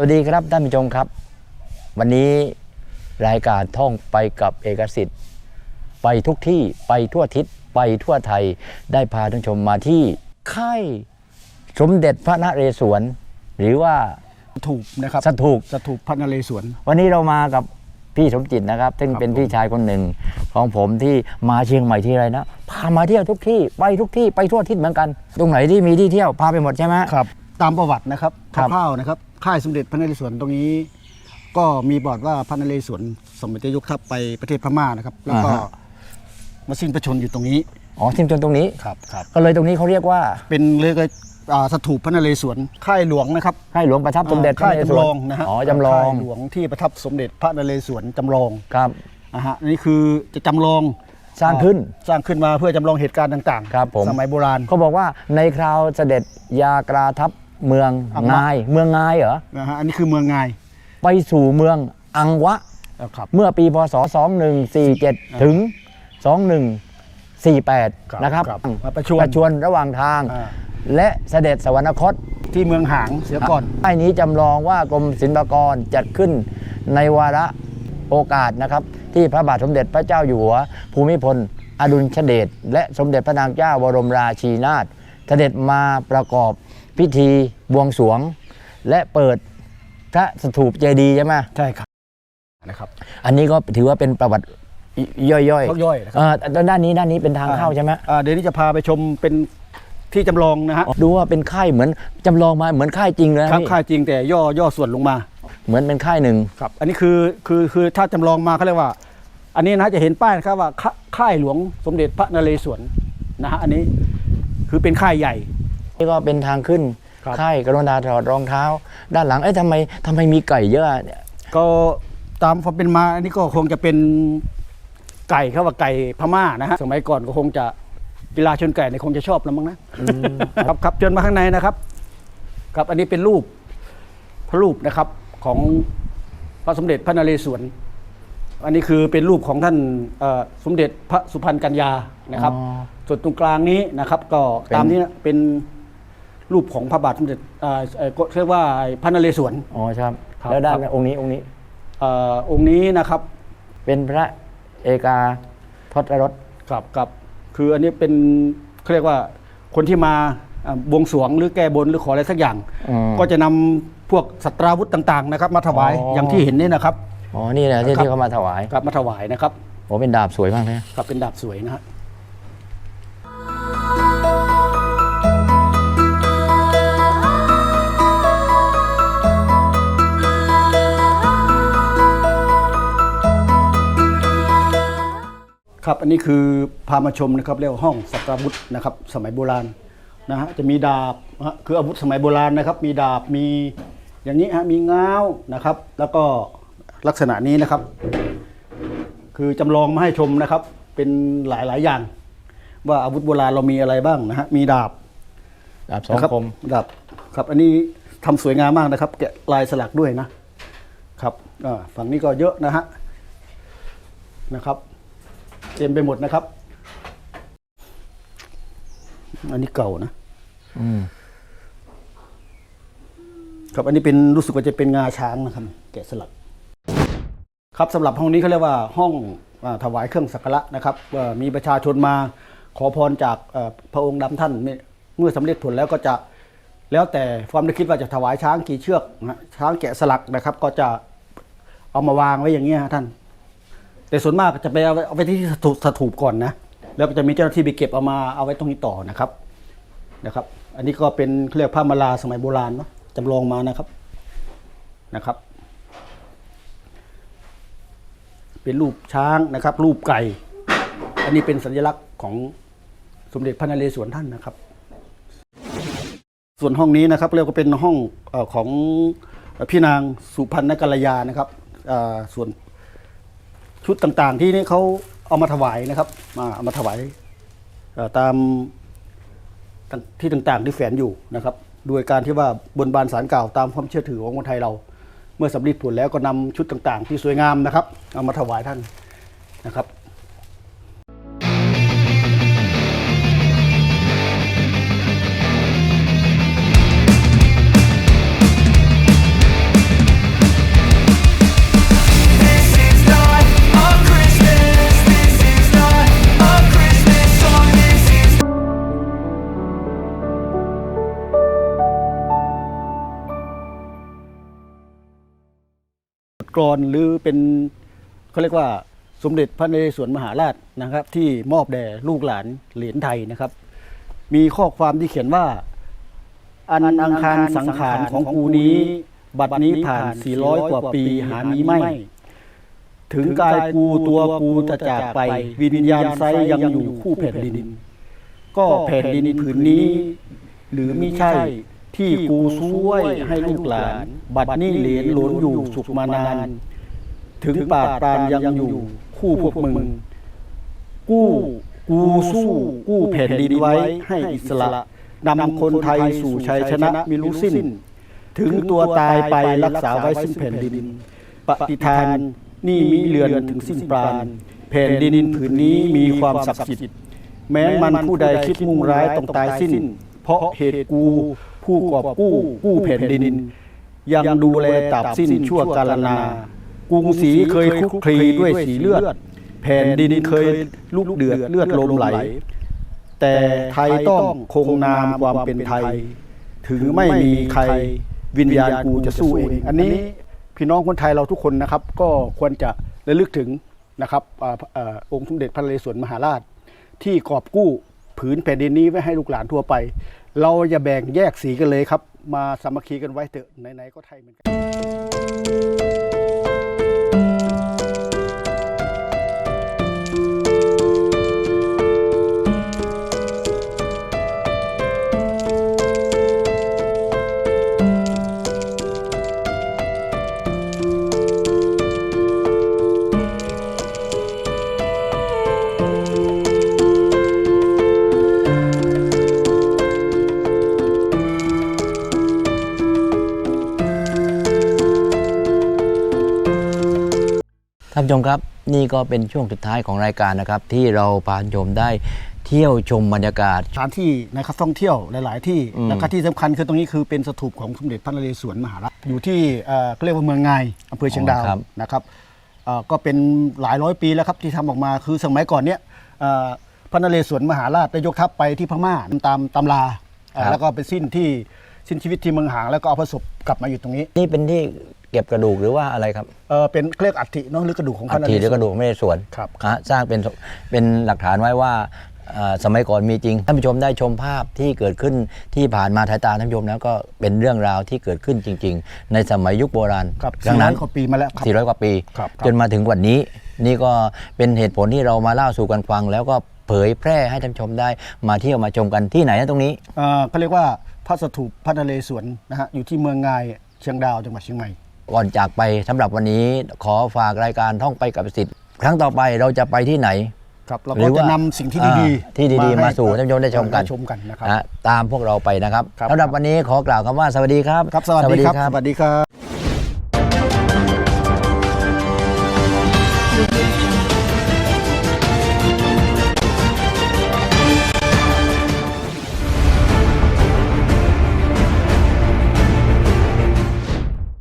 สวัสดีครับท่านผู้ชมครับ วันนี้รายการท่องไปกับเอกสิทธิ์ ไปทุกที่ไปทั่วทิศไปทั่วไทยได้พาท่านผู้ชมมาที่ค่ายสมเด็จพระนเรศวร หรือว่าถูกนะครับสถูกสถูปพระนเรศวร วันนี้เรามากับพี่สมจิตนะครับซึ่งเป็นพี่ชายคนหนึ่งของผมที่มาเชียงใหม่ที่ไรนะพามาเที่ยวทุกที่ไปทุกที่ไปทั่วทิศเหมือนกัน ตรงไหนที่มีที่เที่ยวพาไปหมดใช่ไหมครับ ตามประวัตินะครับครัคบร่าวๆนะครับ ค่ายสมเด็จพระนเรศวรตรงนี้ ก็มีบอร์ดว่าพระนเรศวรสมเด็จยกทัพไปประเทศพม่านะครับ แล้วก็มาสิ้นพระชนม์อยู่ตรงนี้อ๋อทิมจนตรงนี้ ครับครับก็เลยตรงนี้เขาเรียกว่าเป็นเรียกว่าอ่าสถูปพระนเรศวรค่ายหลวงนะครับค่ายหลวงประทับสมเด็จพระค่ายนเรศจำวลรองนะฮะอ๋อจำลองค่ายหลวงที่ประทับสมเด็จพระนเรศวรจำลองครับ นะฮะนี่คือจะจำลองสร้างขึ้นสร้างขึ้นมาเพื่อจำลองเหตุการณ์ต่างครับผม สมัยโบราณ เขาบอกว่าในคราวเสด็จยากราทัพ เมืองอังวะงาย เมืองงายเหรอนะฮะอันนี้คือเมืองงาย ไปสู่เมืองอังวะ ครับ เมื่อปีพศ 2147 ถึง 2148 นะครับมาประชวปนระชวนระหว่างทาง อ่าและเสด็จสวรรคต ที่เมืองหางเสียก่อน ไอ้นี้จำลองว่ากรมศิลปากรจัดขึ้นในวาระโอกาสนะครับ ที่พระบาทสมเด็จพระเจ้าอยู่หัว ภูมิพล อดุลยเดชและสมเด็จพระนางเจ้าบรมราชินีนาถเสด็จมาประกอบ พิธีบวงสรวง และเปิดพระสถูปเจดีย์ใช่ไหมใช่ครับนะครับอันนี้ก็ถือว่าเป็นประวัติย่อยเขาย่อยนะคๆรับเออด้านนี้ด้านนี้เป็นทางเข้าใช่ไหมอ่าเดี๋ยวนี้จะพาไปชมเป็นที่จำลองนะฮะดูว่าเป็นค่ายเหมือนจำลองมาเหมือนค่ายจริงเลยนะครับพี่ค่ายจริงแต่ย่อย่อส่วนลงมา เหมือนเป็นค่ายหนึ่งครับอันนี้คือคือคือถ้าจำลองมาเขาเรียกว่า อันนี้นะจะเห็นป้ายนะครับว่าค่าค่ายหลวงสมเด็จพระนเรศวรนะฮะอันนี้คือเป็นค่ายใหญ่ นี่ก็เป็นทางขึ้นครับ ค่ายกรุณาถอดรองเท้า ด้านหลังเอ้ยทำไมทำไมมีไก่เยอะเนี่ยก็ตามความเป็นมาอันนี้ก็คงจะเป็นไก่เขาว่าไก่พม่านะฮะสมัยก่อนก็คงจะกีฬาชนไก่เนี่ยคงจะชอบแล้วมั้งนะครับครับเชิญมาข้างในนะครับ ครับอันนี้เป็นรูปพระรูปนะครับของพระสมเด็จพระนเรศวรอันนี้คือเป็นรูปของท่านเอ่อสมเด็จพระสุพรรณกัญญานะครับ อ๋อ ส่วนตรงกลางนี้นะครับ ก็เป็นตามนี้นะเป็น รูปของพระบาทสมเด็จเอ่อเรียกว่าพระนเรศวร อ๋อครับ ครับแล้วด้านครับ องค์นี้องค์นี้เอ่อองค์นี้นะครับเป็นพระเอกาทศรถกับกับคืออันนี้เป็นเขาเรียกว่าคนที่มาอ่าบวงสรวงหรือแก้บนหรือขออะไรสักอย่าง อืมก็จะนำพวกสัตราวุธต่างๆนะครับ มาถวายอ๋ออ อย่างที่เห็นนี่นะครับ อ๋อนี่แหละที่ครับ ที่เขามาถวายครับมาถวายนะครับโอ้เป็นดาบสวยมากเลยครับเป็นดาบสวยนะฮะ ครับอันนี้คือพามาชมนะครับเรียกว่าห้องสัตราวุธนะครับสมัยโบราณนะฮะจะมีดาบนะฮะคืออาวุธสมัยโบราณนะครับ มีดาบมีอย่างนี้ฮะมีง้าวนะครับ แล้วก็ลักษณะนี้นะครับ คือจำลองมาให้ชมนะครับ เป็นหลายๆอย่าง ว่าอาวุธโบราณเรามีอะไรบ้างนะฮะมีดาบดาบสองนะครับคมดาบครับ อันนี้ทำสวยงามมากนะครับ แกะลายสลักด้วยนะครับอ่าฝั่งนี้ก็เยอะนะฮะนะครับ เต็มไปหมดนะครับ อันนี้เก่านะอืมครับอันนี้เป็นรู้สึกว่าจะเป็นงาช้างนะครับ แกะสลัก ครับสำหรับห้องนี้เขาเรียกว่าห้องอาถวายเครื่องสักการะนะครับว่ามีประชาชนมาขอพรจากเอ่อพระองค์ดำท่านเมื่อสำเร็จผลแล้วก็จะแล้วแต่ความได้คิดว่าจะถวายช้างกี่เชือกนะช้างแกะสลักนะครับ ก็จะเอามาวางไว้อย่างนี้ยฮะท่าน แต่ส่วนมากจะไปเอาไว้เอาไที่สถูปก่อนนะ แล้วก็จะมีเจ้าหน้าที่ไปเก็บเอามาเอาไว้ตรงนี้ต่อนะครับนะครับ อันนี้ก็เป็นเขาเรียกผ้ามาลาสมัยโบราณเนาะจำลองมานะครับนะครับ เป็นรูปช้างนะครับ รูปไก่ อันนี้เป็นสัญลักษณ์ของสมเด็จพระนเรศวรท่านนะครับ ส่วนห้องนี้นะครับเรียกว่าเป็นห้องอของพี่นางสุพรรณกัลยานะครับส่วน ชุดต่างๆ ที่นี่เขาเอามาถวายนะครับ มาเอามาถวายตามที่ต่างๆที่แฝนอยู่นะครับโดยการที่ว่าบนบานสารกล่าวตามความเชื่อถือของคนไทยเรา เมื่อสำเร็จผลแล้วก็นำชุดต่างๆ ที่สวยงามนะครับ เอามาถวายท่านนะครับ กรหรือเป็นเขาเรียกว่าสมเด็จพระนเรศวรมหาราชนะครับ ที่มอบแด่ลูกหลานเหรียญไทยนะครับ มีข้อความที่เขียนว่า อันอังคารสังขารของกูนี้ บัดนี้ผ่าน 400 กว่าปีหามีไม่ ถึงกายกูตัวกูจะจากไป วิญญาณไซยังอยู่คู่แผ่นดิน ก็แผ่นดินผืนนี้ หรือไมิใช่ ที่กูช่วยให้ลูกหลาน บัดนี้เหรียญหลนอยู่สุขมานาน ถึงปาดปรานยังอยู่คู่พวกมึง กู้กูสู้กู้แผ่นดินไว้ให้อิสระนำคนไทยสู่ชัยชนะมิรู้สิ้น ถึงตัวตายไปรักษาไว้ซึ่งแผ่นดิน ปฏิทานนี่มีเรือนถึงสิ้นปราณแผ่นดินผืนนี้มีความศักดิ์สิทธิ์แม้มันผู้ใดคิดมุ่งร้ายต้องตายสิ้น เพราะเหตุกู ผู้กอบกู้กู้แผ่นดิน ยังดูแลตราบสิ้นชั่วกาลนากรุงศรีเคยคลุกคลีด้วยสีเลือด แผ่นดินเคยลุกเดือดเลือดลมไหล แต่ไทยต้องคงนามความเป็นไทย ถึงไม่มีใครวิญญาณกูจะสู้เอง อันนี้พี่น้องคนไทยเราทุกคนนะครับ ก็ควรจะระลึกถึงนะครับอ่าอ่าองค์สมเด็จพระนเรศวรมหาราช ที่กอบกู้ผืนแผ่นดินนี้ไว้ให้ลูกหลานทั่วไป เราอย่าแบ่งแยกสีกันเลยครับ มาสามัคคีกันไว้เถอะไหนๆก็ไทยเหมือนกัน ท่านผู้ชมครับนี่ก็เป็นช่วงสุดท้ายของรายการนะครับ ที่เราพาท่านผู้ชมได้เที่ยวชมบรรยากาศ สถานที่นะครับท่องเที่ยวหลาย ๆ ที่อืมแล้วก็ที่สำคัญคือตรงนี้คือเป็นสถูปของสมเด็จพระนเรศวรมหาราชอยู่ที่เอ่อเขาเรียกว่าเมืองไงอำเภอเชียงดาวนะครับเอ่อก็เป็นหลายร้อยปีแล้วครับที่ทำออกมาคือสมัยก่อนเนี้ยเอ่อพระนเรศวรมหาราชได้ยกทัพไปที่พม่าตามตำราเอ่อแล้วก็ไปสิ้นที่สิ้นชีวิตที่เมืองหางแล้วก็เอาพระศพกลับมาอยู่ตรงนี้ นี่เป็นที่ เก็บกระดูกหรือว่าอะไรครับเอ่อเป็นเรียกอัฐิเนาะหรือกระดูกของพอัระนฐิเรหรืศอกวระรดูกไม่ได้ส่วนครับฮะสร้างเป็นเป็นหลักฐานไว้ว่าเอ่อสมัยก่อนมีจริงท่านผู้ชมได้ชมภาพที่เกิดขึ้นที่ผ่านมาถ่ายตาท่านผู้ชมแล้วก็เป็นเรื่องราวที่เกิดขึ้นจริง ๆ ในสมัยยุคโบราณครับดังนั้น 400กว่าปีมาแล้วครับ 400 กว่าปี ครับครับ จนมาถึงวันนี้ นี่ก็เป็นเหตุผลที่เรามาเล่าสู่กันฟัง แล้วก็เผยแพร่ให้ท่านผู้ชมได้มาเที่ยวมาชมกันที่ไหนนะตรงนี้ เอ่อเขาเรียกว่าพระสถูปพระนเรศวรนะฮะอยู่ที่เมืองงายเชียงดาวจังหวัดเชียงใหม่ ก่อนจากไปสำหรับวันนี้ขอฝากรายการท่องไปกับสิทธิ์ ครั้งต่อไปเราจะไปที่ไหนครับเราหรืก็อว่าจะนำสิ่งที่ดีอ่าที่ดีๆให้มาสู่ท่านผู้ชมได้ชมกันชมกันนะครับนะตามพวกเราไปนะครับครับสำหรับวันนี้ขอกล่าวคำว่าสวัสดีครับครับ สวัสดีครับสวัสดีครับ